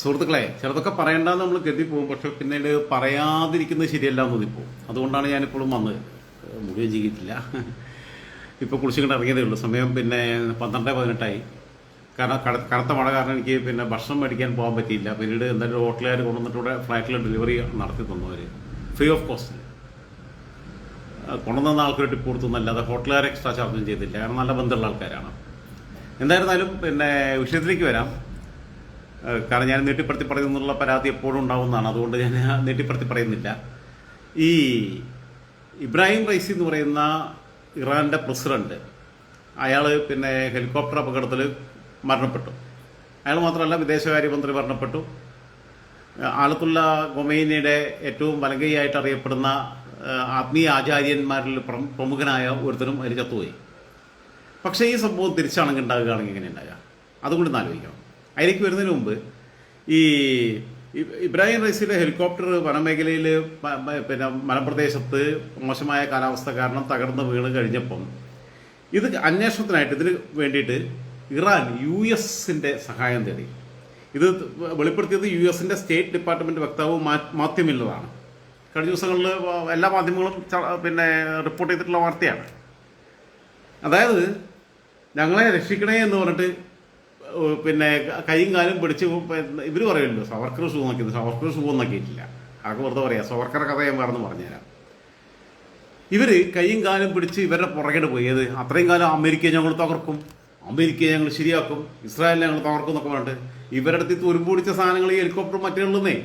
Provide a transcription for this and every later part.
സുഹൃത്തുക്കളെ ചിലതൊക്കെ പറയണ്ടെന്ന് നമ്മൾ കരുതി പോകും പക്ഷെ പിന്നീട് പറയാതിരിക്കുന്നത് ശരിയല്ല എന്ന് തോന്നിപ്പോവും അതുകൊണ്ടാണ് ഞാനിപ്പോഴും വന്നത്. മുഴുവൻ ജീവിക്കില്ല ഇപ്പോൾ കുളിച്ചുകൊണ്ട് ഇറങ്ങിയതേ ഉള്ളൂ. സമയം പിന്നെ പന്ത്രണ്ട് പതിനെട്ടായി. കാരണം കട കനത്ത മഴ കാരണം എനിക്ക് പിന്നെ ഭക്ഷണം മേടിക്കാൻ പോകാൻ പറ്റിയില്ല. പിന്നീട് എന്തായാലും ഹോട്ടലുകാർ കൊണ്ടുവന്നിട്ട് ഇവിടെ ഫ്ലാറ്റിൽ ഡെലിവറി നടത്തി തന്നു അവർ ഫ്രീ ഓഫ് കോസ്റ്റ് കൊണ്ടുവന്ന ആൾക്കൊരു ടിപ്പ് കൊടുത്തു അത് ഹോട്ടലുകാർ എക്സ്ട്രാ ചാർജും ചെയ്തില്ല. കാരണം നല്ല ബന്ധമുള്ള ആൾക്കാരാണ്. എന്തായിരുന്നാലും പിന്നെ വിഷയത്തിലേക്ക് വരാം. കാരണം ഞാൻ നീട്ടിപ്പറത്തി പറയുന്നുള്ള പരാതി എപ്പോഴും ഉണ്ടാവുന്നതാണ്. അതുകൊണ്ട് ഞാൻ നീട്ടിപ്പറത്തി പറയുന്നില്ല. ഈ ഇബ്രാഹിം റൈസി എന്ന് പറയുന്ന ഇറാന്റെ പ്രസിഡന്റ് അയാൾ പിന്നെ ഹെലികോപ്റ്റർ അപകടത്തിൽ മരണപ്പെട്ടു. അയാൾ മാത്രമല്ല വിദേശകാര്യമന്ത്രി മരണപ്പെട്ടു. ആലത്തുള്ള ഗൊമൈനയുടെ ഏറ്റവും വലങ്കയായിട്ട് അറിയപ്പെടുന്ന ആത്മീയ ആചാര്യന്മാരിൽ പ്രമുഖനായ ഒരുത്തരും അതിൽ ചത്തുപോയി. പക്ഷേ ഈ സംഭവം തിരിച്ചാണെങ്കിൽ ഉണ്ടാകുകയാണെങ്കിൽ എങ്ങനെ ഉണ്ടാകുക അതുകൊണ്ട് ആലോചിക്കണം. അതിലേക്ക് വരുന്നതിന് മുമ്പ് ഈ ഇബ്രാഹിം റൈസിയുടെ ഹെലികോപ്റ്റർ വനമേഖലയിൽ പിന്നെ മലപ്രദേശത്ത് മോശമായ കാലാവസ്ഥ കാരണം തകർന്ന് വീണ് കഴിഞ്ഞപ്പം ഇത് അന്വേഷണത്തിനായിട്ട് ഇതിന് വേണ്ടിയിട്ട് ഇറാൻ യു എസിന്റെ സഹായം തേടി. ഇത് വെളിപ്പെടുത്തിയത് യു എസിന്റെ സ്റ്റേറ്റ് ഡിപ്പാർട്ട്മെന്റ് വക്താവ് മാധ്യമില്ലതാണ് കഴിഞ്ഞ ദിവസങ്ങളിൽ എല്ലാ മാധ്യമങ്ങളും പിന്നെ റിപ്പോർട്ട് ചെയ്തിട്ടുള്ള വാർത്തയാണ്. അതായത് ഞങ്ങളെ രക്ഷിക്കണേ എന്ന് പറഞ്ഞിട്ട് പിന്നെ കൈയും കാലും പിടിച്ച് ഇവർ പറയുമല്ലോ സവർക്കർ ഷൂ നോക്കിയത് സവർക്കർ ഷൂ നോക്കിയിട്ടില്ല. ആകെ വെറുതെ പറയാം? സവർക്കറെ കഥ ഞാൻ വേറെ പറഞ്ഞുതരാം. ഇവർ കൈയും കാലും പിടിച്ച് ഇവരുടെ പുറകേട് പോയത്. അത്രയും കാലം അമേരിക്കയെ ഞങ്ങൾ തകർക്കും. അമേരിക്കയെ ഞങ്ങൾ ശരിയാക്കും. ഇസ്രായേലിനെ ഞങ്ങൾ തകർക്കും എന്നൊക്കെ പറഞ്ഞിട്ട് ഇവരുടെ അടുത്ത് തുരുമ്പ് സാധനങ്ങൾ ഈ ഹെലികോപ്റ്റർ മറ്റുള്ളന്നേ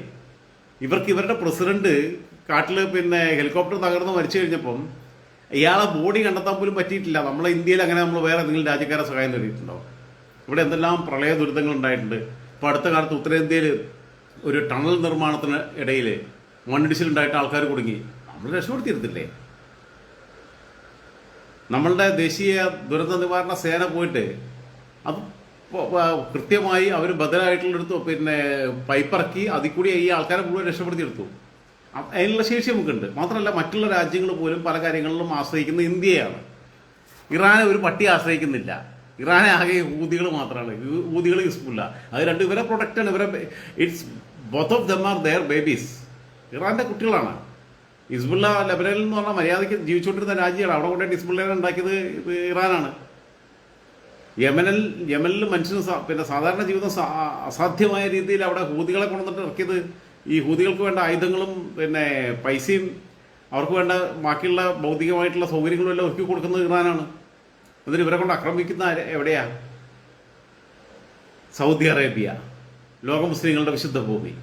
ഇവർക്ക് ഇവരുടെ പ്രസിഡന്റ് കാട്ടിൽ പിന്നെ ഹെലികോപ്റ്റർ തകർന്ന് മരിച്ചു കഴിഞ്ഞപ്പം ഇയാളെ ബോഡി കണ്ടെത്താൻ പോലും പറ്റിയിട്ടില്ല. നമ്മളെ ഇന്ത്യയിൽ അങ്ങനെ നമ്മൾ വേറെ എന്തെങ്കിലും രാജ്യക്കാരെ സഹായം നേടിയിട്ടുണ്ടോ ഇവിടെ എന്തെല്ലാം പ്രളയ ദുരിതങ്ങൾ ഉണ്ടായിട്ടുണ്ട്. ഇപ്പോൾ അടുത്ത കാലത്ത് ഉത്തരേന്ത്യയിൽ ഒരു ടണൽ നിർമ്മാണത്തിന് ഇടയിൽ മണ്ണിടിച്ചിലുണ്ടായിട്ട് ആൾക്കാർ കുടുങ്ങി. നമ്മൾ രക്ഷപ്പെടുത്തിയിരുന്നില്ലേ? നമ്മളുടെ ദേശീയ ദുരന്ത നിവാരണ സേന പോയിട്ട് അത് കൃത്യമായി അവർ ബദലായിട്ടുള്ളെടുത്തു. പിന്നെ പൈപ്പിറക്കി അതിൽ കൂടി ഈ ആൾക്കാരെ മുഴുവൻ രക്ഷപ്പെടുത്തിയെടുത്തു. അതിനുള്ള ശേഷി നമുക്കുണ്ട്. മാത്രമല്ല മറ്റുള്ള രാജ്യങ്ങൾ പോലും പല കാര്യങ്ങളിലും ആശ്രയിക്കുന്ന ഇന്ത്യയാണ്. ഇറാനെ ഒരു പട്ടി ആശ്രയിക്കുന്നില്ല. ഇറാനെ ആകെ ഊതികൾ മാത്രമാണ് ഊതികൾ യൂസ്ഫുല്ല അത് രണ്ടും ഇവരെ ആണ്. ഇവരെ it's both of them are their babies ഇറാന്റെ കുട്ടികളാണ്. ഹിസ്ബുള്ള ലബനനിൽ എന്ന് പറഞ്ഞാൽ മര്യാദയ്ക്ക് ജീവിച്ചുകൊണ്ടിരുന്ന രാജ്യമാണ്. അവിടെ കൊണ്ടുപോയി ഹിസ്ബുള്ളനെ ഉണ്ടാക്കിയത് ഇത് ഇറാനാണ്. യമനിൽ യമനിൽ മനുഷ്യന് പിന്നെ സാധാരണ ജീവിതം അസാധ്യമായ രീതിയിൽ അവിടെ ഹൂതികളെ കൊണ്ടുവന്നിട്ട് ഇറക്കിയത് ഈ ഹൂതികൾക്ക് വേണ്ട ആയുധങ്ങളും പിന്നെ പൈസയും അവർക്ക് വേണ്ട ബാക്കിയുള്ള ഭൗതികമായിട്ടുള്ള സൗകര്യങ്ങളും എല്ലാം ഒരുക്കി കൊടുക്കുന്നത് ഇറാനാണ്. എന്നിട്ട് ഇവരെ കൊണ്ട് ആക്രമിക്കുന്ന എവിടെയാ? Saudi Arabia. ലോക മുസ്ലിങ്ങളുടെ വിശുദ്ധ ഭൂമി.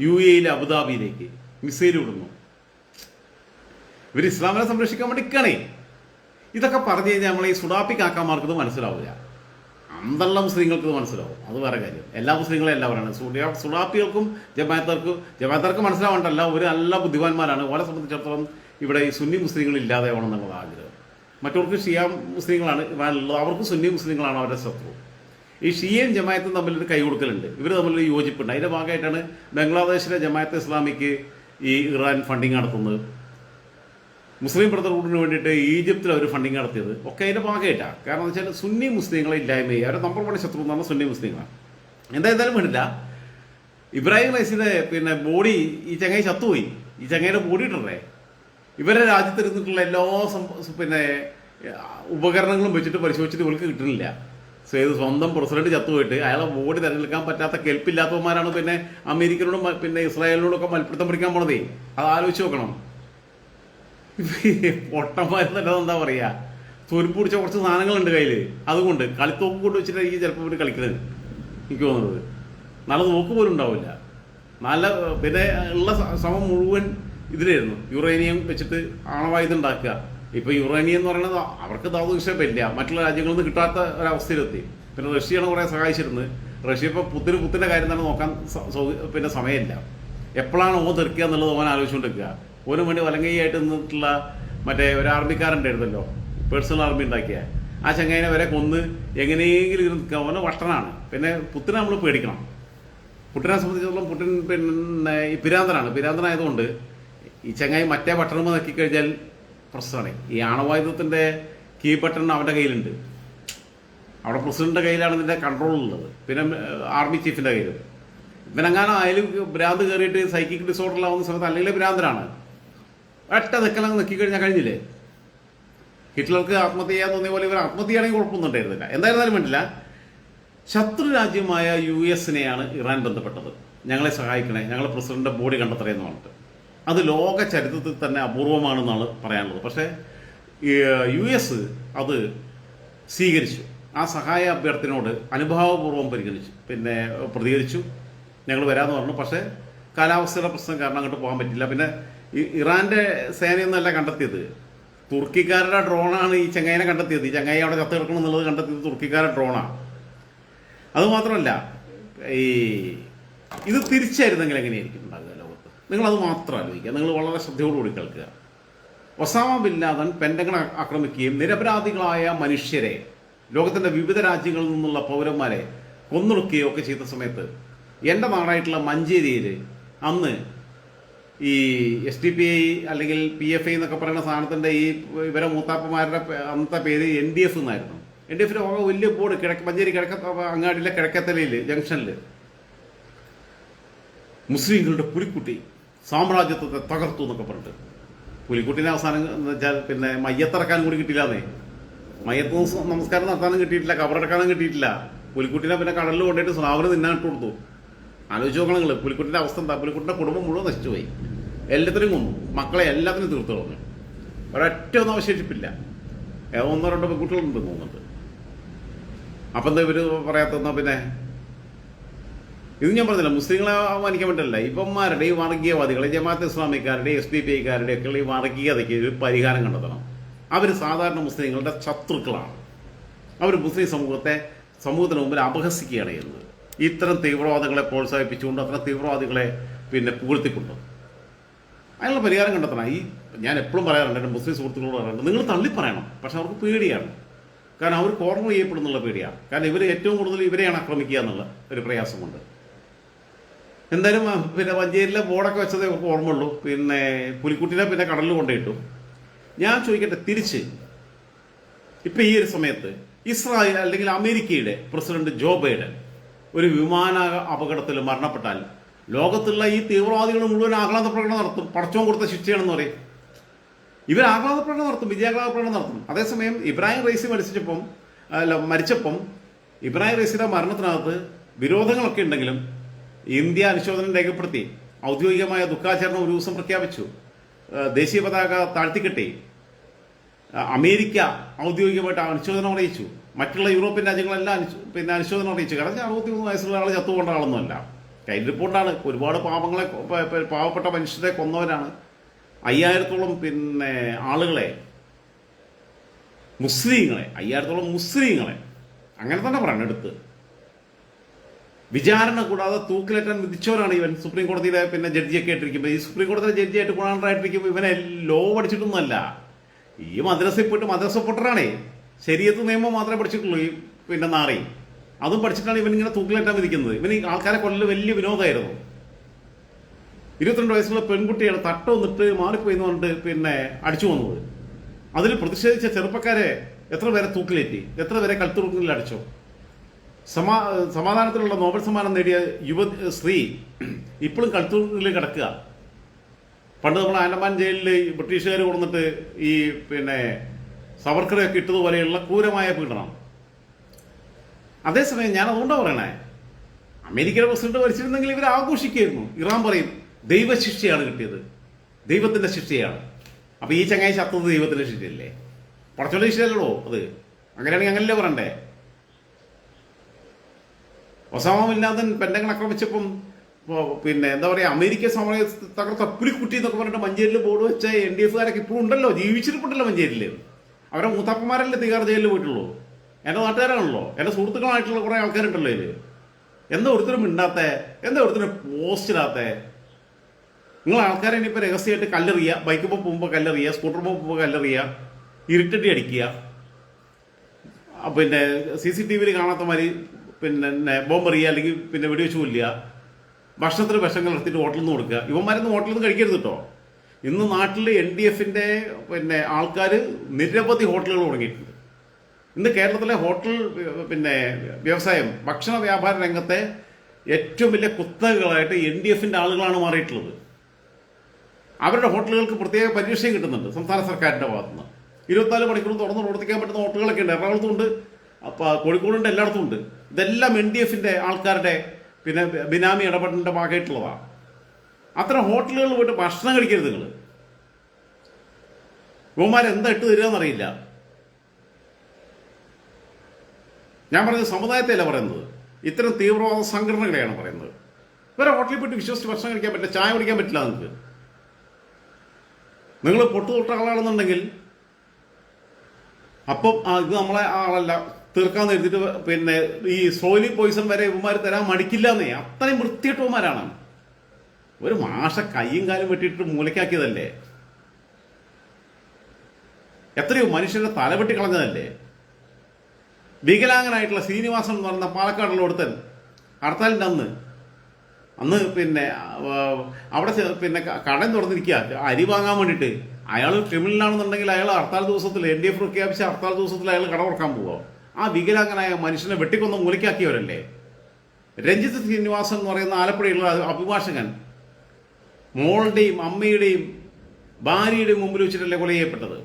യു എയിലെ അബുദാബിയിലേക്ക്. മിസൈൽ വിടുന്നു. ഇവർ ഇസ്ലാമിനെ സംരക്ഷിക്കാൻ വേണ്ടി നിൽക്കണേ ഇതൊക്കെ പറഞ്ഞു കഴിഞ്ഞാൽ നമ്മൾ ഈ സുഡാപ്പി കാക്കാമാർക്കത് മനസ്സിലാവില്ല. അന്തള്ള മുസ്ലിങ്ങൾക്ക് മനസ്സിലാവും. അത് വേറെ കാര്യം. എല്ലാ മുസ്ലിങ്ങളും എല്ലാവരാണ്. സുഡിയ സുഡാപ്പികൾക്കും ജമാഅത്തർക്കും ജമാഅത്തർക്ക് മനസ്സിലാവേണ്ടല്ല. ഒരു നല്ല ബുദ്ധിമാന്മാരാണ്. ഓരെ സംബന്ധിച്ചിടത്തോളം ഇവിടെ ഈ സുന്നി മുസ്ലിങ്ങൾ ഇല്ലാതെ ആവണം എന്നുള്ള ആഗ്രഹം. മറ്റവർക്ക് ഷിയ മുസ്ലിങ്ങളാണ് ഇറാനിലുള്ളത് അവർക്ക് സുന്നി മുസ്ലിങ്ങളാണ് അവരുടെ ശത്രു. ഈ ഷിയയും ജമായത്തും തമ്മിൽ ഒരു കൈ കൊടുക്കലുണ്ട് ഇവർ തമ്മിൽ യോജിപ്പുണ്ട്. അതിന്റെ ഭാഗമായിട്ടാണ് ബംഗ്ലാദേശിലെ ജമായത്ത് ഇസ്ലാമിക്ക് ഈ ഇറാൻ ഫണ്ടിങ് നടത്തുന്നത്. മുസ്ലിം ബ്രദർഹുഡിന് വേണ്ടിയിട്ട് ഈജിപ്തിൽ അവർ ഫണ്ടിങ് നടത്തിയത്. ഒക്കെ അതിന്റെ ഭാഗമായിട്ടാണ് കാരണം എന്ന് വെച്ചാൽ സുന്നി മുസ്ലിങ്ങളെ ഇല്ലായ്മ ചെയ്യുക അവരുടെ നമ്പർ വൺ ശത്രു എന്ന് പറഞ്ഞാൽ സുന്നി മുസ്ലിങ്ങളാണ്. എന്തായാലും വേണ്ടില്ല. ഇബ്രാഹിം റൈസിന്റെ പിന്നെ ബോഡി ഈ ചങ്ങായി ചത്തുപോയി. ഈ ചങ്ങയുടെ ബോഡി ഇട്ടേ ഇവരുടെ രാജ്യത്തിരുന്നിട്ടുള്ള എല്ലാ പിന്നെ ഉപകരണങ്ങളും വെച്ചിട്ട് പരിശോധിച്ചിട്ട് ഇവർക്ക് കിട്ടുന്നില്ല. സോ ഇത് സ്വന്തം പ്രസിഡന്റ് ചത്തുപോയിട്ട് അയാളെ ബോഡി തിരഞ്ഞെടുക്കാൻ പറ്റാത്ത കെൽപ്പില്ലാത്തവന്മാരാണ് പിന്നെ അമേരിക്കനോടും പിന്നെ ഇസ്രായേലിനോടും ഒക്കെ മൽപ്പിടുത്തം പിടിക്കാൻ പോണതേ. അത് ആലോചിച്ച് നോക്കണം. പൊട്ടന്മാരെന്നല്ല എന്താ പറയാ? തുരുപ്പ് പിടിച്ച കുറച്ച് സാധനങ്ങളുണ്ട് കയ്യിൽ. അതുകൊണ്ട് കളിത്തോക്ക് കൊണ്ട് വെച്ചിട്ടായിരിക്കും ചിലപ്പോൾ ഇവർ കളിക്കുന്നത് എനിക്ക് തോന്നുന്നത്. നല്ല നോക്ക് പോലും ഉണ്ടാവില്ല. നല്ല പിന്നെ ഉള്ള ശ്രമം മുഴുവൻ ഇതിലായിരുന്നു. യുറേനിയം വെച്ചിട്ട് ആണവായുധം ഉണ്ടാക്കുക. ഇപ്പൊ യുറേനിയം എന്ന് പറയുന്നത് അവർക്ക് ധാതു നിക്ഷേപമില്ല. മറ്റുള്ള രാജ്യങ്ങളിൽ നിന്ന് കിട്ടാത്ത ഒരവസ്ഥയിലെത്തി. പിന്നെ റഷ്യയാണ് കുറെ സഹായിച്ചിരുന്നത്. റഷ്യ ഇപ്പൊ പുത്തിന് പുത്തിന്റെ കാര്യം തന്നെ നോക്കാൻ പിന്നെ സമയമില്ല. എപ്പോഴാണ് ഓ തെറിക്കുക എന്നുള്ളത് ഓൻ ആലോചിച്ചുകൊണ്ടിരിക്കുക. ഓന് വേണ്ടി വലങ്കയായിട്ട് നിന്നിട്ടുള്ള മറ്റേ ഒരു ആർമിക്കാരുണ്ടായിരുന്നല്ലോ. പേഴ്സണൽ ആർമി ഉണ്ടാക്കിയ. ആ ചങ്ങായിനെ വരെ കൊന്ന് എങ്ങനെയെങ്കിലും ഇരുന്ന് നിൽക്കുക. ഓനെ വഷ്ടനാണ് പിന്നെ പുത്തിനെ നമ്മൾ പേടിക്കണം. പുട്ടിനെ സംബന്ധിച്ചിടത്തോളം പുട്ടിൻ പിന്നെ പിരാന്തനാണ്. പിരാന്തനായതുകൊണ്ട് ഈ ചങ്ങായി മറ്റേ ബട്ടൺ നോക്കിക്കഴിഞ്ഞാൽ പ്രശ്നമാണ്. ഈ ആണവായുധത്തിന്റെ കീ ബട്ടൺ അവന്റെ കയ്യിലുണ്ട്. അവിടെ പ്രസിഡന്റിന്റെ കയ്യിലാണ് ഇതിന്റെ കൺട്രോൾ ഉള്ളത്. പിന്നെ ആർമി ചീഫിന്റെ കയ്യിൽ ഇവനങ്ങാനും അതിൽ ഭ്രാന്ത് കയറിയിട്ട് സൈക്കിക് ഡിസോർഡറിലാവുന്ന സമയത്ത് അല്ലെങ്കിൽ ഭ്രാന്തരാണ്. ഒറ്റ നിൽക്കലങ്ങ് നിൽക്കിക്കഴിഞ്ഞാൽ കഴിഞ്ഞില്ലേ? ഹിറ്റ്ലർക്ക് ആത്മഹത്യ ചെയ്യാൻ തോന്നിയ പോലെ ഇവർ ആത്മഹത്യ ചെയ്യണമെങ്കിൽ കുഴപ്പമൊന്നും ഉണ്ടായിരുന്നില്ല. എന്തായിരുന്നാലും വേണ്ടില്ല ശത്രു രാജ്യമായ യു എസിനെയാണ് ഇറാൻ ബന്ധപ്പെട്ടത്. ഞങ്ങളെ സഹായിക്കണേ. ഞങ്ങളെ പ്രസിഡന്റിന്റെ ബോഡി കണ്ടെത്തണേ എന്ന് പറഞ്ഞിട്ട്. അത് ലോക ചരിത്രത്തിൽ തന്നെ അപൂർവമാണെന്നാണ് പറയാനുള്ളത്. പക്ഷേ യു എസ് അത് സ്വീകരിച്ചു. ആ സഹായ അഭ്യർത്ഥനയോട് അനുഭാവപൂർവം പരിഗണിച്ചു. പിന്നെ പ്രതികരിച്ചു. ഞങ്ങൾ വരാമെന്ന് പറഞ്ഞു. പക്ഷേ കാലാവസ്ഥയുടെ പ്രശ്നം കാരണം അങ്ങോട്ട് പോകാൻ പറ്റില്ല. പിന്നെ ഇറാന്റെ സേനയൊന്നല്ല കണ്ടെത്തിയത്. തുർക്കിക്കാരുടെ ഡ്രോണാണ് ഈ ചങ്ങായിനെ കണ്ടെത്തിയത്. ഈ ചങ്ങായി അവിടെ കത്ത് കിടക്കണം എന്നുള്ളത് കണ്ടെത്തിയത് തുർക്കിക്കാരുടെ ഡ്രോണാണ് അതുമാത്രമല്ല ഈ ഇത് തിരിച്ചായിരുന്നെങ്കിൽ എങ്ങനെയായിരിക്കും ഉണ്ടാകുക നിങ്ങളത് മാത്രം ആലോചിക്കുക. നിങ്ങൾ വളരെ ശ്രദ്ധയോടുകൂടി കേൾക്കുക. ഒസാമ ബില്ലാദൻ ലാദൻ പെൻഡഗൺ ആക്രമിക്കുകയും നിരപരാധികളായ മനുഷ്യരെ ലോകത്തിന്റെ വിവിധ രാജ്യങ്ങളിൽ നിന്നുള്ള പൗരന്മാരെ കൊന്നൊടുക്കുകയോ ഒക്കെ ചെയ്ത സമയത്ത് എന്റെ നാടായിട്ടുള്ള മഞ്ചേരിയിൽ അന്ന് ഈ എസ് ഡി പി ഐ അല്ലെങ്കിൽ പി എഫ് ഐ എന്നൊക്കെ പറയുന്ന സാധനത്തിന്റെ ഈ ഇവരെ മൂത്താപ്പമാരുടെ അന്നത്തെ പേര് എൻ ഡി എഫ് എന്നായിരുന്നു. എൻ ഡി എഫിന് വലിയ ബോർഡ് കിഴക്ക് മഞ്ചേരി കിഴക്ക അങ്ങാടിയിലെ കിഴക്കത്തലയിൽ ജംഗ്ഷനിൽ മുസ്ലിങ്ങളുടെ പുലിക്കുട്ടി സാമ്രാജ്യത്വത്തെ തകർത്തു എന്നൊക്കെ പറഞ്ഞിട്ട്. പുലിക്കുട്ടിനെ അവസാനം വെച്ചാൽ പിന്നെ മയ്യത്തിറക്കാൻ കൂടി കിട്ടിയില്ലാന്നേ. മയ്യത്ത് നമസ് നമസ്കാരം നടത്താനും കിട്ടിയിട്ടില്ല കബറടക്കാനും കിട്ടിയിട്ടില്ല. പുലിക്കുട്ടിനെ പിന്നെ കടലിൽ കൊണ്ടുപോയിട്ട് സ്രാവിന് തിന്നാൻ ഇട്ട് കൊടുത്തു. ആലോചിച്ച് നോക്കണം നിങ്ങൾ പുലിക്കുട്ടിന്റെ അവസ്ഥ എന്താ? പുലിക്കുട്ടിന്റെ കുടുംബം മുഴുവൻ നശിച്ചുപോയി. എല്ലാത്തിനും കൊന്നു. മക്കളെ എല്ലാത്തിനും തീർത്തു കളഞ്ഞു. ഒരൊറ്റ ഒന്നും അവശേഷിപ്പില്ല ഒന്നോ രണ്ടോ പെൺകുട്ടികളുണ്ട് തോന്നുന്നുണ്ട്. അപ്പം എന്താ ഇവർ പറയാത്തന്നാ പിന്നെ? ഇത് ഞാൻ പറഞ്ഞില്ല മുസ്ലിങ്ങളെ അവമാനിക്കാൻ പറ്റില്ല ഇപ്പന്മാരുടെ ഈ വർഗീയവാദികളെ ജമാഅത്ത് ഇസ്ലാമിക്കാരുടെ എസ് ഡി പി ഐക്കാരുടെ ഒക്കെ ഈ വർഗീയതയ്ക്ക് ഒരു പരിഹാരം കണ്ടെത്തണം. അവർ സാധാരണ മുസ്ലിങ്ങളുടെ ശത്രുക്കളാണ്. അവർ മുസ്ലിം സമൂഹത്തെ സമൂഹത്തിന് മുമ്പിൽ അപഹസിക്കുകയാണ് ചെയ്യുന്നത്. ഇത്തരം തീവ്രവാദികളെ പ്രോത്സാഹിപ്പിച്ചുകൊണ്ട് അത്ര തീവ്രവാദികളെ പിന്നെ പുകഴ്ത്തിക്കൊണ്ട്. അതിനുള്ള പരിഹാരം കണ്ടെത്തണം. ഈ ഞാൻ എപ്പോഴും പറയാറുണ്ട് എന്റെ മുസ്ലിം സുഹൃത്തുക്കളോട് പറയാറുണ്ട് നിങ്ങൾ തള്ളി പറയണം പക്ഷെ അവർക്ക് പേടിയാണ്. കാരണം അവർ കോർണർ ചെയ്യപ്പെടുന്നുള്ള പേടിയാണ്. കാരണം ഇവർ ഏറ്റവും കൂടുതൽ ഇവരെയാണ് ആക്രമിക്കുക എന്നുള്ള ഒരു പ്രയാസമുണ്ട് എന്തായാലും പിന്നെ മഞ്ചേരിയിലെ ബോർഡൊക്കെ വെച്ചതേ ഓർമ്മ ഓർമ്മയുള്ളൂ. പിന്നെ പുലിക്കുട്ടിനെ പിന്നെ കടലിൽ കൊണ്ടുപോയിട്ടു. ഞാൻ ചോദിക്കട്ടെ തിരിച്ച് ഇപ്പം ഈ ഒരു സമയത്ത് ഇസ്രായേൽ അല്ലെങ്കിൽ അമേരിക്കയുടെ പ്രസിഡന്റ് ജോ ബൈഡൻ ഒരു വിമാന അപകടത്തിൽ മരണപ്പെട്ടാൽ ലോകത്തുള്ള ഈ തീവ്രവാദികൾ മുഴുവൻ ആഹ്ലാദ പ്രകടനം നടത്തും പടച്ചവും കൊടുത്ത ശിക്ഷയാണെന്ന് പറയും. ഇവർ ആഹ്ലാദ പ്രകടനം നടത്തും വിജയാഹ്ലാദ പ്രകടനം നടത്തും. അതേസമയം ഇബ്രാഹിം റൈസി മരിച്ചപ്പം അല്ല മരിച്ചപ്പം ഇബ്രാഹിം റൈസിയുടെ മരണത്തിനകത്ത് വിരോധങ്ങളൊക്കെ ഉണ്ടെങ്കിലും ഇന്ത്യ അനുശോചനം രേഖപ്പെടുത്തി. ഔദ്യോഗികമായ ദുഃഖാചരണം ഒരു ദിവസം പ്രഖ്യാപിച്ചു. ദേശീയ പതാക താഴ്ത്തിക്കെട്ടി. അമേരിക്ക ഔദ്യോഗികമായിട്ട് അനുശോചനം അറിയിച്ചു. മറ്റുള്ള യൂറോപ്യൻ രാജ്യങ്ങളെല്ലാം പിന്നെ അനുശോചനം അറിയിച്ചു. കാരണം അറുപത്തി മൂന്ന് വയസ്സുള്ള ആൾ ചത്തുകൊണ്ട ആളൊന്നുമല്ല കയ്യിൽ റിപ്പോർട്ടാണ് ഒരുപാട് പാവങ്ങളെ പാവപ്പെട്ട മനുഷ്യരെ കൊന്നവരാണ്. അയ്യായിരത്തോളം പിന്നെ ആളുകളെ മുസ്ലിങ്ങളെ അയ്യായിരത്തോളം മുസ്ലിങ്ങളെ. അങ്ങനെ തന്നെ പറയണം എടുത്ത്. വിചാരണ കൂടാതെ തൂക്കിലേറ്റാൻ വിധിച്ചവരാണ് ഇവൻ. സുപ്രീം കോടതിയിലെ പിന്നെ ജഡ്ജിയൊക്കെ ആയിട്ടിരിക്കുമ്പോൾ ഈ സുപ്രീം കോടതിയിലെ ജഡ്ജിയായിട്ട് ഗുണാണ്ടായിട്ടിരിക്കുമ്പോൾ ഇവനെ ലോ പഠിച്ചിട്ടൊന്നുമല്ല. ഈ മദ്രസയിൽ പോയിട്ട് മദ്രസ പൊട്ടറാണേ ശരീരത്ത് നിയമം മാത്രമേ പഠിച്ചിട്ടുള്ളൂ ഈ പിന്നെ നാറി. അതും പഠിച്ചിട്ടാണ് ഇവൻ ഇങ്ങനെ തൂക്കിലേറ്റാൻ വിധിക്കുന്നത്. ഇവൻ ഈ ആൾക്കാരെ കൊല്ലൽ വലിയ വിനോദമായിരുന്നു. ഇരുപത്തിരണ്ട് വയസ്സുള്ള പെൺകുട്ടിയാണ് തട്ട വന്നിട്ട് മാറിപ്പോയി എന്ന് പറഞ്ഞിട്ട് പിന്നെ അടിച്ചു വന്നത് അതിൽ പ്രതിഷേധിച്ച ചെറുപ്പക്കാരെ എത്ര പേരെ തൂക്കിലേറ്റി? എത്ര പേരെ കൽത്തുറുക്കിൽ അടിച്ചു? സമാ സമാധാനത്തിനുള്ള നോബൽ സമ്മാനം നേടിയ യുവ സ്ത്രീ ഇപ്പോഴും കൽത്തൂരിൽ കിടക്കുക. പണ്ട് നമ്മൾ ആൻഡമാൻ ജയിലിൽ ബ്രിട്ടീഷുകാർ കൊടുന്നിട്ട് ഈ പിന്നെ സവർക്കറൊക്കെ ഇട്ടതുപോലെയുള്ള ക്രൂരമായ പീഡനം. അതേസമയം ഞാൻ അതുകൊണ്ടാണ് പറയണേ അമേരിക്കയുടെ പ്രസിഡന്റ് ഭരിച്ചിരുന്നെങ്കിൽ ഇവർ ആഘോഷിക്കുകയായിരുന്നു ഇറാൻ പറയും ദൈവശിക്ഷയാണ് കിട്ടിയത്. ദൈവത്തിന്റെ ശിക്ഷയാണ്. അപ്പൊ ഈ ചങ്ങായി ചത്തത് ദൈവത്തിന്റെ ശിക്ഷയല്ലേ? പടച്ചോളി ശിക്ഷയല്ലോ അത്. അങ്ങനെയാണെങ്കിൽ അങ്ങനല്ലേ പറയണ്ടേ? ഒസാമ ബിൻ പെൻഡങ്ങൾ ആക്രമിച്ചപ്പം പിന്നെ എന്താ പറയുക അമേരിക്ക സമയ തകർത്ത കുട്ടി എന്നൊക്കെ പറഞ്ഞിട്ട് മഞ്ചേരിയിൽ ബോർഡ് വെച്ച എൻ ഡി എഫുകാരൊക്കെ ഇപ്പോഴും ഉണ്ടല്ലോ ജീവിച്ചിരിപ്പുണ്ടല്ലോ മഞ്ചേരിയിൽ. അവരെ മൂത്താപ്പന്മാരല്ലേ തികാർ ജയിലിൽ പോയിട്ടുള്ളൂ. എന്റെ നാട്ടുകാരാണല്ലോ എന്റെ സുഹൃത്തുക്കളായിട്ടുള്ള കുറേ ആൾക്കാരുണ്ടല്ലോ ഇതിൽ എന്താ ഒരുത്തരും മിണ്ടാത്ത? എന്താ ഒരുത്തരും പോസ്റ്റിടാത്ത നിങ്ങൾ ആൾക്കാരെ ഇനിയിപ്പോൾ രഹസ്യമായിട്ട് കല്ലെറിയുക ബൈക്ക് പോകുമ്പോൾ കല്ലെറിയുക സ്കൂട്ടർ പോകുമ്പോൾ കല്ലെറിയുക ഇരുട്ടടി അടിക്കുക. പിന്നെ സി സി ടി വിയിൽ കാണാത്ത മാതിരി പിന്നെ ബോംബെറിയുക അല്ലെങ്കിൽ പിന്നെ വെടിവെച്ച് കൊല്ലുക. ഭക്ഷണത്തിന് വിഷങ്ങൾ എടുത്തിട്ട് ഹോട്ടലിൽ നിന്ന് കൊടുക്കുക. ഇവന്മാരൊന്നും ഹോട്ടലിൽ നിന്ന് കഴിക്കരുത് കേട്ടോ ഇന്ന് നാട്ടിൽ എൻ ഡി എഫിന്റെ പിന്നെ ആൾക്കാർ നിരവധി ഹോട്ടലുകൾ തുടങ്ങിയിട്ടുണ്ട്. ഇന്ന് കേരളത്തിലെ ഹോട്ടൽ പിന്നെ വ്യവസായം ഭക്ഷണ വ്യാപാര രംഗത്തെ ഏറ്റവും വലിയ കുത്തകകളായിട്ട് എൻ ഡി എഫിന്റെ ആളുകളാണ് മാറിയിട്ടുള്ളത്. അവരുടെ ഹോട്ടലുകൾക്ക് പ്രത്യേക പരീക്ഷയും കിട്ടുന്നുണ്ട് സംസ്ഥാന സർക്കാരിന്റെ ഭാഗത്തുനിന്ന്. ഇരുപത്തിനാല് മണിക്കൂർ തുറന്ന് പ്രവർത്തിക്കാൻ പറ്റുന്ന ഹോട്ടലുകളൊക്കെ ഉണ്ട്. എറണാകുളത്തുണ്ട് അപ്പോൾ കോഴിക്കോടുണ്ട് എല്ലായിടത്തും ഉണ്ട്. ഇതെല്ലാം എൻ ഡി എഫിന്റെ ആൾക്കാരുടെ പിന്നെ ബിനാമി ഇടപെടലിന്റെ ഭാഗമായിട്ടുള്ളതാണ് അത്തരം ഹോട്ടലുകളിൽ പോയിട്ട് ഭക്ഷണം കഴിക്കരുത് നിങ്ങൾ ഇവന്മാർ എന്താ ഇട്ട് തരികയെന്നറിയില്ല ഞാൻ പറഞ്ഞത് സമുദായത്തെയല്ല പറയുന്നത്. ഇത്തരം തീവ്രവാദ സംഘടനകളെയാണ് പറയുന്നത്. വേറെ ഹോട്ടലിൽ പോയിട്ട് വിശ്വസിച്ച് ഭക്ഷണം കഴിക്കാൻ പറ്റില്ല ചായ കുടിക്കാൻ പറ്റില്ല നിങ്ങൾക്ക്. നിങ്ങൾ പൊട്ടു ആളാണെന്നുണ്ടെങ്കിൽ അപ്പം ഇത് നമ്മളെ ആളല്ല തീർക്കാന്ന് എഴുതിട്ട് പിന്നെ ഈ സോലി പോയിസൺ വരെ ഇവന്മാർ തരാൻ മടിക്കില്ല എന്നേ അത്രയും വൃത്തികെട്ടവന്മാരാണ്. ഒരു മാഷ കൈയും കാലും വെട്ടിയിട്ട് മൂലക്കാക്കിയതല്ലേ എത്രയോ മനുഷ്യന്റെ തലവെട്ടി കളഞ്ഞതല്ലേ വികലാംഗനായിട്ടുള്ള ശ്രീനിവാസൻ എന്ന് പറയുന്ന പാലക്കാടുള്ള ഒരുത്തൻ ഹർത്താലിന്റെ അന്ന് അന്ന് പിന്നെ അവിടെ പിന്നെ കടൻ കടം തുറന്നിരിക്കുക. അരി വാങ്ങാൻ വേണ്ടിയിട്ട്. അയാൾ ക്രിമിനലാണെന്നുണ്ടെങ്കിൽ അയാൾ ഹർത്താൽ ദിവസത്തിൽ എൻ ഡി എഫ് പ്രഖ്യാപിച്ച ഹർത്താൽ ദിവസത്തിൽ അയാൾ കട തുറക്കാൻ പോവുക. ആ വികലാംഗനായ മനുഷ്യനെ വെട്ടിക്കൊന്ന് മൂലക്കാക്കിയവരല്ലേ രഞ്ജിത്ത് ശ്രീനിവാസൻ എന്ന് പറയുന്ന ആലപ്പുഴയിലുള്ള അഭിഭാഷകൻ മോളുടെയും അമ്മയുടെയും ഭാര്യയുടെയും മുമ്പിൽ വെച്ചിട്ടല്ലേ കൊല ചെയ്യപ്പെട്ടത്.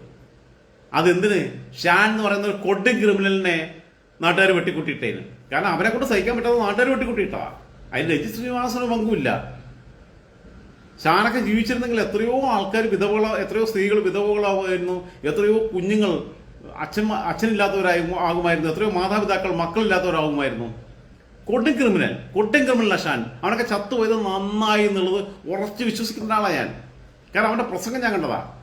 അതെന്തിന്? ഷാൻ എന്ന് പറയുന്ന ഒരു കൊടും ക്രിമിനലിനെ നാട്ടുകാർ വെട്ടിക്കുട്ടിയിട്ടേന്. കാരണം അവരെ കൊണ്ട് സഹിക്കാൻ പറ്റാതെ നാട്ടുകാർ വെട്ടിക്കുട്ടിയിട്ടാ. അതിൽ രഞ്ജിത് ശ്രീനിവാസന് പങ്കുമില്ല. ഷാനൊക്കെ ജീവിച്ചിരുന്നെങ്കിൽ എത്രയോ ആൾക്കാർ വിധവകള എത്രയോ സ്ത്രീകൾ വിധവകളാവുമായിരുന്നു. എത്രയോ കുഞ്ഞുങ്ങൾ അച്ഛൻ അച്ഛനില്ലാത്തവരായി ആകുമായിരുന്നു. എത്രയോ മാതാപിതാക്കൾ മക്കളില്ലാത്തവരാകുമായിരുന്നു. കൊടും ക്രിമിനൽ കൊടും ക്രിമിനൽ അഷാൻ അവനൊക്കെ ചത്തുപോയത് നന്നായി എന്നുള്ളത് ഉറച്ച് വിശ്വസിക്കുന്ന ആളാണ് ഞാൻ. കാരണം അവന്റെ പ്രസംഗം ഞാൻ കണ്ടതാ.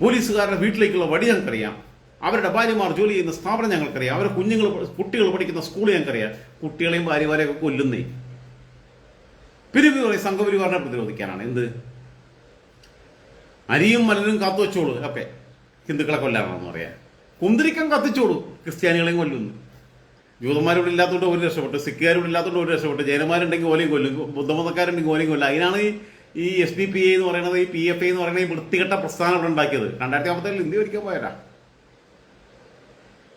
പോലീസുകാരുടെ വീട്ടിലേക്കുള്ള വഴി ഞങ്ങൾക്കറിയാം. അവരുടെ ഭാര്യമാർ ജോലി ചെയ്യുന്ന സ്ഥാപനം ഞങ്ങൾക്കറിയാം. അവരുടെ കുഞ്ഞുങ്ങൾ കുട്ടികൾ പഠിക്കുന്ന സ്കൂൾ ഞങ്ങൾക്കറിയാം. കുട്ടികളെയും ഭാര്യമാരെയൊക്കെ കൊല്ലുന്നേ. പിരിവ് സംഘപരിവാറിനെ പ്രതിരോധിക്കാനാണ്. എന്ത്? അരിയും മലരും കാത്തു വെച്ചോളൂ. ഒക്കെ. ഹിന്ദുക്കളെ കൊല്ലാനാണെന്ന് പറയാം. കുന്തിരിക്കം കത്തിച്ചോളൂ. ക്രിസ്ത്യാനികളെയും കൊല്ലുന്നു. ജൂതന്മാരോട് ഇല്ലാത്തതുകൊണ്ട് ഒരു രക്ഷപ്പെട്ടു. സിഖുകാരോട് ഇല്ലാത്തതുകൊണ്ട് ഒരു രക്ഷപ്പെട്ടു. ജൈനന്മാരുണ്ടെങ്കിൽ ഓലയും കൊല്ലും. ബുദ്ധമതക്കാരുണ്ടെങ്കിൽ ഓലയും കൊല്ലും. അതിനാണ് ഈ- എസ് ഡി പി എന്ന് പറയുന്നത് ഈ പി എഫ് എന്ന് പറയുന്നത് ഈ വൃത്തികെട്ട പ്രസ്ഥാനം ഇവിടെ ഉണ്ടാക്കിയത്. രണ്ടായിരത്തി അമ്പത്തേഴിൽ ഇന്ത്യ ഒരിക്കൽ പോയരാ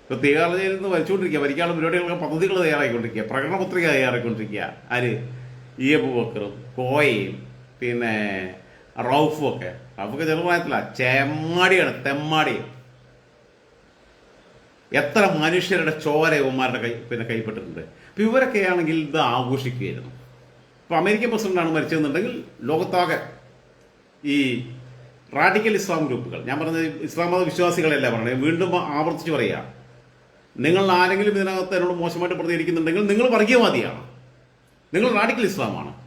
ഇപ്പൊ തീകാളജയിൽ നിന്ന് വലിച്ചുകൊണ്ടിരിക്കുക. ഭരിക്കാനുള്ള പരിപാടികളൊക്കെ പദ്ധതികൾ തയ്യാറാക്കിക്കൊണ്ടിരിക്കുക പ്രകടന പത്രിക തയ്യാറാക്കിക്കൊണ്ടിരിക്കുക ആര്? ഇ. എ ബുബക്കറും കോയയും പിന്നെ റൌഫും ഒക്കെ. റൌഫൊക്കെ ചെറുപ്രായത്തില. ചെമ്മാടിയാണ് തെമ്മാടി. എത്ര മനുഷ്യരുടെ ചോര ഇവന്മാരുടെ കൈ പിന്നെ കൈപ്പെട്ടിട്ടുണ്ട്. അപ്പോൾ ഇവരൊക്കെ ആണെങ്കിൽ ഇത് ആഘോഷിക്കുകയായിരുന്നു. ഇപ്പൊ അമേരിക്കൻ പ്രസിഡന്റാണ് മരിച്ചതെന്നുണ്ടെങ്കിൽ ലോകത്താകെ ഈ റാഡിക്കൽ ഇസ്ലാം ഗ്രൂപ്പുകൾ ഞാൻ പറഞ്ഞത് ഇസ്ലാം മത വിശ്വാസികളല്ല പറഞ്ഞത്. വീണ്ടും ആവർത്തിച്ച് പറയുക നിങ്ങൾ ആരെങ്കിലും ഇതിനകത്ത് എന്നോട് മോശമായിട്ട് പ്രതികരിക്കുന്നുണ്ടെങ്കിൽ നിങ്ങൾ വർഗീയവാദിയാണ്. നിങ്ങൾ റാഡിക്കൽ ഇസ്ലാമാണ്.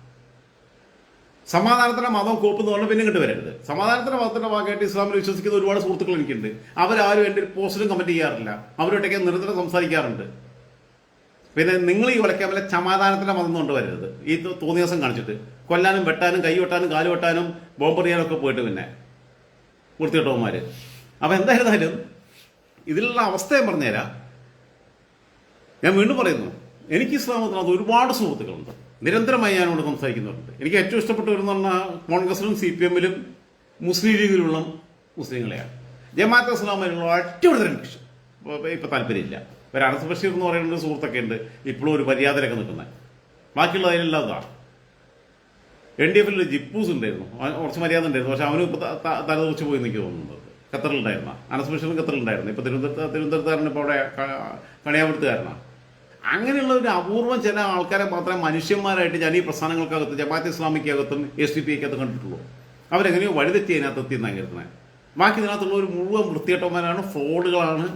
സമാധാനത്തിന്റെ മതം കോപ്പ് എന്ന് പറഞ്ഞാൽ പിന്നെ ഇങ്ങോട്ട് വരരുത്. സമാധാനത്തിന്റെ മതത്തിന്റെ ഭാഗമായിട്ട് ഇസ്ലാമിൽ വിശ്വസിക്കുന്ന ഒരുപാട് സുഹൃത്തുക്കൾ എനിക്കുണ്ട്. അവരാരും എന്റെ പോസ്റ്റിലും കമന്റ് ചെയ്യാറില്ല. അവരൊട്ടൊക്കെ നിരന്തരം സംസാരിക്കാറുണ്ട്. പിന്നെ നിങ്ങൾ ഈ വലക്കാമലെ സമാധാനത്തിന്റെ മതം കൊണ്ട് വരരുത്. ഈ തോന്നിയ ദിവസം കാണിച്ചിട്ട്. കൊല്ലാനും വെട്ടാനും കൈ വെട്ടാനും കാൽ വെട്ടാനും ബോംബെറിയാനും ഒക്കെ പോയിട്ട് പിന്നെ. വൃത്തികെട്ടവന്മാര്. അപ്പൊ എന്തായിരുന്നാലും ഇതിലുള്ള അവസ്ഥ ഞാൻ പറഞ്ഞുതരാം. ഞാൻ വീണ്ടും പറയുന്നു. എനിക്ക് ഇസ്ലാമത്തിനകത്ത് ഒരുപാട് സുഹൃത്തുക്കളുണ്ട്. നിരന്തരമായി ഞാനോട് സംസാരിക്കുന്നുണ്ട്. എനിക്ക് ഏറ്റവും ഇഷ്ടപ്പെട്ട എന്ന് പറഞ്ഞാൽ കോൺഗ്രസിലും സി പി എമ്മിലും മുസ്ലിം ലീഗിലുള്ള മുസ്ലിങ്ങളെയാണ്. ജമാഅത്ത് ഇസ്ലാമിലുള്ള ഏറ്റവും എനിക്ക് ഇഷ്ടം ഇപ്പൊ- ഇപ്പൊ താല്പര്യമില്ല. ഒരു അനസ് ബഷീർ എന്ന് പറയുന്ന ഒരു സുഹൃത്തൊക്കെ ഉണ്ട് ഇപ്പോഴും ഒരു മര്യാദയിലൊക്കെ നിൽക്കുന്നത് ബാക്കിയുള്ള അതിലെല്ലാം ഇതാണ് എൻ ഡി എഫിൽ ജിപ്പൂസ് ഉണ്ടായിരുന്നു. കുറച്ച് മര്യാദ ഉണ്ടായിരുന്നു. പക്ഷെ അവനും ഇപ്പോൾ തലതുറച്ച് പോയി നിൽക്കുക തോന്നുന്നത്. ഖത്തറിലുണ്ടായിരുന്ന. അനസ് ബഷീറും ഖത്തറിലുണ്ടായിരുന്നു. ഇപ്പോൾ തിരുവനന്തപുരത്ത് തിരുവനന്തപുരത്തുകാരൻ ഇപ്പോൾ അവിടെ കണിയാപുരത്തുകാരനാണ് അങ്ങനെയുള്ള ഒരു അപൂർവം ചില ആൾക്കാരെ മാത്രമേ മനുഷ്യന്മാരായിട്ട് ഞാൻ ഈ പ്രസ്ഥാനങ്ങൾക്കകത്ത് ജമാഅത്ത് ഇസ്ലാമിക്കകത്തും എസ് ഡി പി അകത്ത് കണ്ടിട്ടുള്ളൂ. അവരെങ്ങനെയോ വഴിതെറ്റി അതിനകത്ത് എത്തിയെന്നാണ് കരുതുന്നത് ബാക്കി ഇതിനകത്തുള്ള ഒരു മുഴുവൻ വൃത്തികെട്ടവന്മാരാണ് ഫ്രോഡുകളാണ്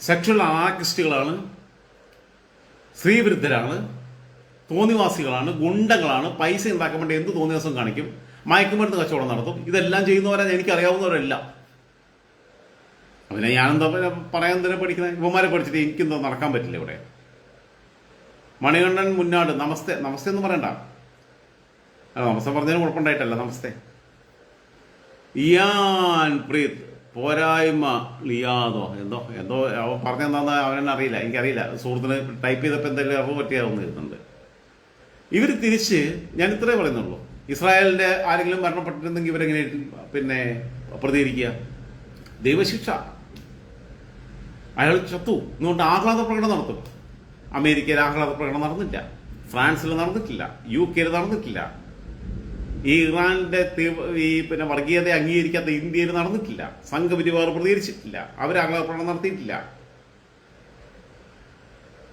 സെക്ഷൽ ആർക്കിസ്റ്റുകളാണ് സ്ത്രീവിരുദ്ധരാണ് തോന്നിവാസികളാണ് ഗുണ്ടകളാണ് പൈസ ഉണ്ടാക്കാൻ വേണ്ടി എന്ത് തോന്നിവാസം കാണിക്കും മയക്കുമരുന്ന് കച്ചവടം നടത്തും ഇതെല്ലാം ചെയ്യുന്നവരാണ് എനിക്ക് അതിനെ ഞാനെന്താ പിന്നെ പറയാൻ തന്നെ പഠിക്കുന്നത് ഇവന്മാരെ പഠിച്ചിട്ട് എനിക്കെന്തോ നടക്കാൻ പറ്റില്ല ഇവിടെ. മണികണ്ഠൻ മുന്നാട് നമസ്തേ നമസ്തേ എന്ന് പറയണ്ട. നമസ്തേ പറഞ്ഞതിന് കുഴപ്പമുണ്ടായിട്ടല്ല നമസ്തേ. ഇയാൻ പ്രീത് പോരായ്മ ലിയാദോ. എന്തോ എന്തോ അവൻ പറഞ്ഞെന്താന്ന് അവനെന്നെ അറിയില്ല എനിക്കറിയില്ല. സുഹൃത്തിന് ടൈപ്പ് ചെയ്തപ്പോൾ എന്തെങ്കിലും അറിവ് പറ്റിയാവുന്ന ഇരുന്നുണ്ട് ഇവർ തിരിച്ച് ഞാൻ ഇത്രേ പറയുന്നുള്ളൂ. ഇസ്രായേലിന്റെ ആരെങ്കിലും മരണപ്പെട്ടിരുന്നെങ്കിൽ ഇവരെങ്ങനെ പിന്നെ പ്രതികരിക്കുക? ദൈവശിക്ഷ. അയാൾ ചത്തു. എന്നുകൊണ്ട് ആഹ്ലാദ പ്രകടനം നടത്തും. അമേരിക്കയിൽ ആഹ്ലാദ പ്രകടനം നടന്നില്ല. ഫ്രാൻസിൽ നടന്നിട്ടില്ല. യു കെയിൽ നടന്നിട്ടില്ല. ഈ ഇറാന്റെ ഈ പിന്നെ വർഗീയത അംഗീകരിക്കാത്ത ഇന്ത്യയിൽ നടന്നിട്ടില്ല. സംഘപരിവാർ പ്രതികരിച്ചിട്ടില്ല. അവർ ആഹ്ലാദ പ്രകടനം നടത്തിയിട്ടില്ല.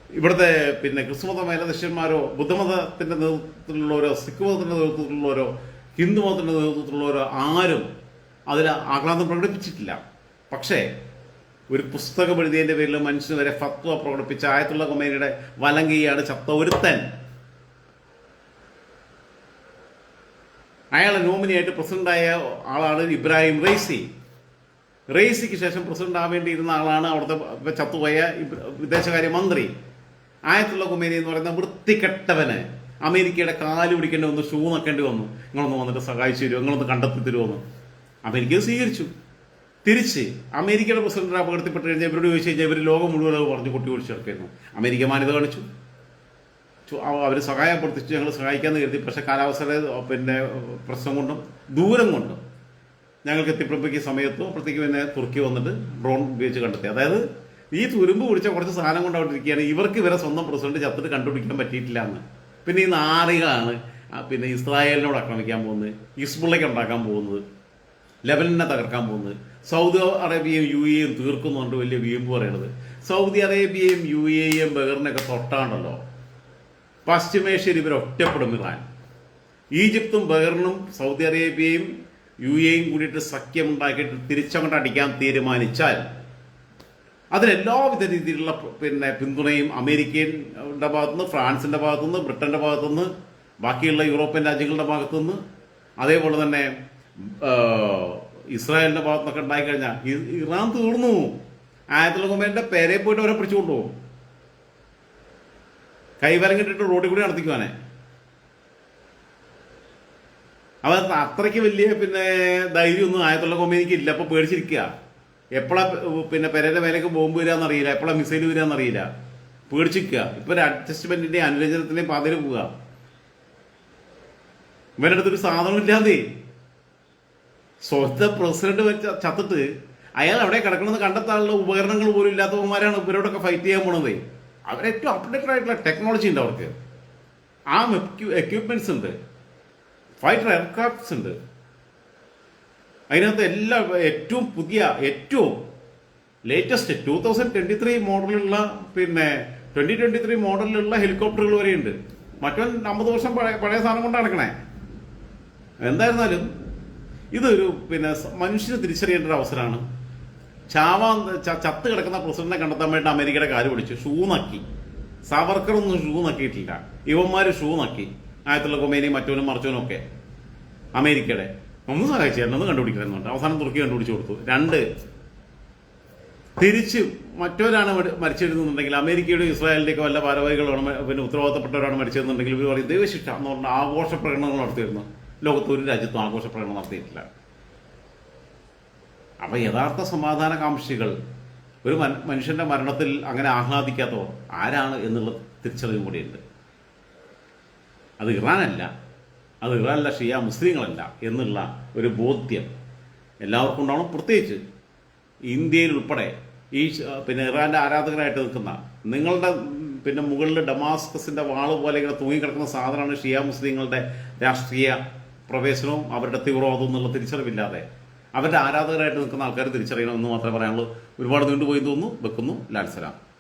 ഇവിടുത്തെ പിന്നെ ക്രിസ്തുമത മേലധ്യക്ഷന്മാരോ ബുദ്ധമതത്തിന്റെ നേതൃത്വത്തിലുള്ളവരോ സിഖ് മതത്തിന്റെ നേതൃത്വത്തിലുള്ളവരോ ഹിന്ദു മതത്തിന്റെ നേതൃത്വത്തിലുള്ളവരോ ആരും അതിൽ ആഹ്ലാദം പ്രകടിപ്പിച്ചിട്ടില്ല. പക്ഷേ ഒരു പുസ്തകം എഴുതിയതിന്റെ പേരിൽ മനുഷ്യന് വരെ ഫത്വ പ്രകടിപ്പിച്ച ആയത്തുള്ള കൊമേനിയുടെ വലങ്കയാണ് ചത്ത ഒരുത്തൻ. അയാളെ നോമിനിയായിട്ട് പ്രസിഡന്റായ ആളാണ് ഇബ്രാഹിം റെയ്സി റെയ്സിക്ക് ശേഷം പ്രസിഡന്റ് ആവേണ്ടിയിരുന്ന ആളാണ് അവിടുത്തെ ചത്തുപോയ വിദേശകാര്യ മന്ത്രി. ആയത്തുള്ള കുമേനി എന്ന് പറയുന്ന വൃത്തികെട്ടവന് അമേരിക്കയുടെ കാൽ പിടിക്കേണ്ടി വന്നു ഷൂ നക്കേണ്ടി വന്നു. നിങ്ങളൊന്ന് വന്നിട്ട് സഹായിച്ചു തരുമോ നിങ്ങളൊന്ന് കണ്ടെത്തി തരുമോ അമേരിക്ക അത് സ്വീകരിച്ചു. തിരിച്ച് അമേരിക്കയുടെ പ്രസിഡന്റ് അപകടത്തിൽപ്പെട്ട് കഴിഞ്ഞാൽ ഇവരോട് ചോദിച്ചു കഴിഞ്ഞാൽ ഇവർ ലോകം മുഴുവൻ അത് പറഞ്ഞു കൊട്ടി ചേർക്കായിരുന്നു അമേരിക്ക മാന്യത കാണിച്ചു. അവർ സഹായം സഹായപ്പെടുത്തിച്ചു ഞങ്ങൾ സഹായിക്കാമെന്ന് കരുതി. പക്ഷെ കാലാവസ്ഥയുടെ പിന്നെ പ്രശ്നം കൊണ്ടും ദൂരം കൊണ്ടും ഞങ്ങൾക്ക് എത്തിപ്പുറപ്പിക്കുക സമയത്തും അപ്പോഴത്തേക്ക് പിന്നെ തുർക്കി വന്നിട്ട് ഡ്രോൺ ഉപയോഗിച്ച് കണ്ടെത്തി. അതായത് ഈ തുരുമ്പ് പിടിച്ച കുറച്ച് സാധനം കൊണ്ട് അവിടെ ഇരിക്കുകയാണ്. ഇവർക്ക് ഇവരെ സ്വന്തം പ്രസിഡന്റ് ചത്തിട്ട് കണ്ടുപിടിക്കാൻ പറ്റിയിട്ടില്ല എന്ന്. പിന്നെ ഈ നാറികളാണ് പിന്നെ ഇസ്രായേലിനോട് ആക്രമിക്കാൻ പോകുന്നത് ഹിസ്ബുള്ളയ്ക്ക് ഉണ്ടാക്കാൻ പോകുന്നത് ലെബനനെ തകർക്കാൻ പോകുന്നത്. സൗദി അറേബ്യയും യു എയും തീർക്കുന്നുണ്ട് വലിയ വീമ്പ് പറയണത്. സൗദി അറേബ്യയും യു എയും ബഹറിനൊക്കെ തൊട്ടാണല്ലോ. പശ്ചിമേഷ്യയിൽ ഇവർ ഒറ്റപ്പെടും ഇറാൻ ഈജിപ്തും ബഹറിനും സൗദി അറേബ്യയും യു എയും കൂടിയിട്ട് സഖ്യമുണ്ടാക്കിയിട്ട് തിരിച്ചങ്ങോട്ട് അടിക്കാൻ തീരുമാനിച്ചാൽ അതിനെല്ലാവിധ രീതിയിലുള്ള പിന്നെ പിന്തുണയും അമേരിക്കയുടെ ഭാഗത്തുനിന്ന് ഫ്രാൻസിന്റെ ഭാഗത്തുനിന്ന് ബ്രിട്ടന്റെ ഭാഗത്തുനിന്ന് ബാക്കിയുള്ള യൂറോപ്യൻ രാജ്യങ്ങളുടെ ഭാഗത്തു ഭാഗത്തുനിന്ന് അതേപോലെ തന്നെ ഇസ്രായേലിന്റെ ഭാഗത്തുനിന്നൊക്കെ ഉണ്ടായിക്കഴിഞ്ഞാൽ ഇ- ഇറാൻ തീർന്നു. ആയത്തുള്ള കുമ്പേന്റെ പേരെ പോയിട്ട് അവരെ പിടിച്ചുകൊണ്ടു പോകും കൈവരം റോഡിൽ കൂടി നടത്തിക്കുവാനെ. അവ അത്രയ്ക്ക് വലിയ പിന്നെ ധൈര്യമൊന്നും ആയത്തുള്ള കൊമ്പനിക്ക് ഇല്ല അപ്പൊ പേടിച്ചിരിക്കുക. എപ്പോഴാ പിന്നെ പെരയുടെ മേലേക്ക് ബോംബ് വരാന്ന് അറിയില്ല. എപ്പോഴാ മിസൈൽ വരാന്ന് അറിയില്ല. പേടിച്ചിരിക്കുക. ഇപ്പൊ ഒരു അഡ്ജസ്റ്റ്മെന്റിന്റെ അനുരഞ്ജനത്തിന്റെ പാതയിൽ പോവുക. ഇവരുടെ അടുത്തൊരു സാധനം ഇല്ലാതെ സ്വന്തം പ്രസിഡന്റ് വെച്ച ചത്തിട്ട് അയാൾ അവിടെ കിടക്കണമെന്ന് കണ്ടെത്താനുള്ള ഉപകരണങ്ങൾ പോലും ഇല്ലാത്തവന്മാരാണ് ഇവരോടൊക്കെ ഫൈറ്റ് ചെയ്യാൻ പോണത്. അവരേറ്റവും അപ്ഡേറ്റഡ് ആയിട്ടുള്ള ടെക്നോളജി ഉണ്ട് അവർക്ക്. ആ എക്യുപ്മെന്റ്സ് ഉണ്ട്. ഫൈറ്റർ എയർക്രാഫ്റ്റ്സ് ഉണ്ട്. അതിനകത്ത് എല്ലാ ഏറ്റവും പുതിയ ഏറ്റവും latest two thousand twenty three മോഡലുള്ള പിന്നെ ട്വന്റി ട്വന്റി ത്രീ മോഡലിലുള്ള ഹെലികോപ്റ്ററുകൾ വരെയുണ്ട്. മറ്റവൻ അമ്പത് വർഷം പഴയ പഴയ സാധനം കൊണ്ട് നടക്കണേ. എന്തായിരുന്നാലും ഇതൊരു പിന്നെ മനുഷ്യനെ തിരിച്ചറിയേണ്ട ഒരു അവസരമാണ്. ചാവാ ചത്ത് കിടക്കുന്ന പ്രസിഡന്റിനെ കണ്ടെത്താൻ വേണ്ടി അമേരിക്കയുടെ കാൽ പിടിച്ചു. ഷൂ നക്കി. സാവർക്കർ ഒന്നും ഷൂ നക്കിയിട്ടില്ല. ഇവന്മാര് ഷൂ നക്കി. ആയത്തുള്ള കൊമേനിയും മറ്റവനും മറിച്ചവനും ഒക്കെ. അമേരിക്കയുടെ. ഒന്ന് സഹായിച്ചു ഒന്ന് കണ്ടുപിടിക്കുന്നുണ്ട് അവസാനം തുർക്കി കണ്ടുപിടിച്ചു കൊടുത്തു. രണ്ട് തിരിച്ച് മറ്റവരാണ് മരി- മരിച്ചിരുന്നുണ്ടെങ്കിൽ അമേരിക്കയുടെ ഇസ്രായേലിന്റെയൊക്കെ വല്ല ഭാരവാഹികളാണ് പിന്നെ ഉത്തരവാദിത്തപ്പെട്ടവരാണ് മരിച്ചിരുന്നുണ്ടെങ്കിൽ ഇവർ പറയും ദൈവശിക്ഷ എന്ന് പറഞ്ഞ ആഘോഷ പ്രകടനങ്ങൾ നടത്തിയിരുന്നു. ലോകത്ത് ഒരു രാജ്യത്തും ആഘോഷ പ്രകടനം നടത്തിയിട്ടില്ല. അപ്പം യഥാർത്ഥ സമാധാനകാംക്ഷികൾ ഒരു മനുഷ്യന്റെ മരണത്തിൽ അങ്ങനെ ആഹ്ലാദിക്കാത്തവർ ആരാണ് എന്നുള്ള തിരിച്ചറിവും കൂടിയുണ്ട്. അത് ഇറാനല്ല അത് ഇറാനല്ല ഷിയ മുസ്ലിങ്ങളല്ല എന്നുള്ള ഒരു ബോധ്യം എല്ലാവർക്കും ഉണ്ടാവണം. പ്രത്യേകിച്ച് ഇന്ത്യയിൽ ഉൾപ്പെടെ ഈ പിന്നെ ഇറാന്റെ ആരാധകരായിട്ട് നിൽക്കുന്ന നിങ്ങളുടെ പിന്നെ മുകളിൽ ഡമാസ്കസിന്റെ വാൾ പോലെ ഇങ്ങനെ തൂങ്ങിക്കിടക്കുന്ന സാധനമാണ് ഷിയ മുസ്ലിങ്ങളുടെ രാഷ്ട്രീയ പ്രവേശനവും അവരുടെ തീവ്രവാദവും എന്നുള്ള തിരിച്ചറിവില്ലാതെ അവരുടെ ആരാധകരായിട്ട് നിൽക്കുന്ന ആൾക്കാർ തിരിച്ചറിയണമെന്ന് മാത്രമേ പറയാനുള്ളൂ. ഒരുപാട് നീണ്ടുപോയി തോന്നുന്നു. വെക്കുന്നു. ലാൽസലാം